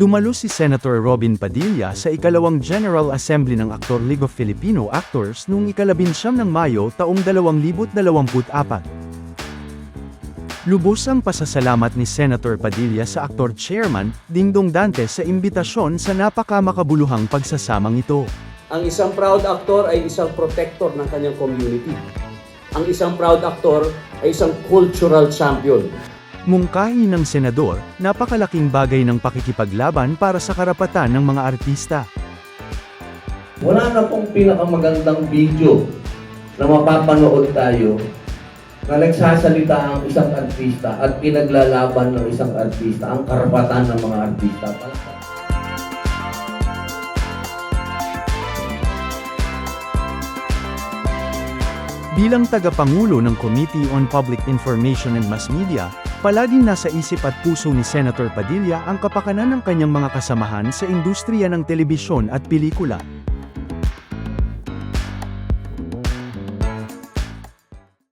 Dumalo si Senator Robin Padilla sa ikalawang General Assembly ng Actor League of Filipino Actors noong ikalabinsyam ng Mayo taong 2024. Lubos ang pasasalamat ni Senator Padilla sa Actor Chairman, Dingdong Dante sa imbitasyon sa napakamakabuluhang pagsasamang ito. Ang isang proud actor ay isang protector ng kanyang community. Ang isang proud actor ay isang cultural champion. Mungkahi ng senador, napakalaking bagay ng pakikipaglaban para sa karapatan ng mga artista. Wala na pong pinakamagandang video na mapapanood tayo na nagsasalita ang isang artista at pinaglalaban ng isang artista ang karapatan ng mga artista. Bilang tagapangulo ng Committee on Public Information and Mass Media, palaging nasa isip at puso ni Senator Padilla ang kapakanan ng kanyang mga kasamahan sa industriya ng telebisyon at pelikula.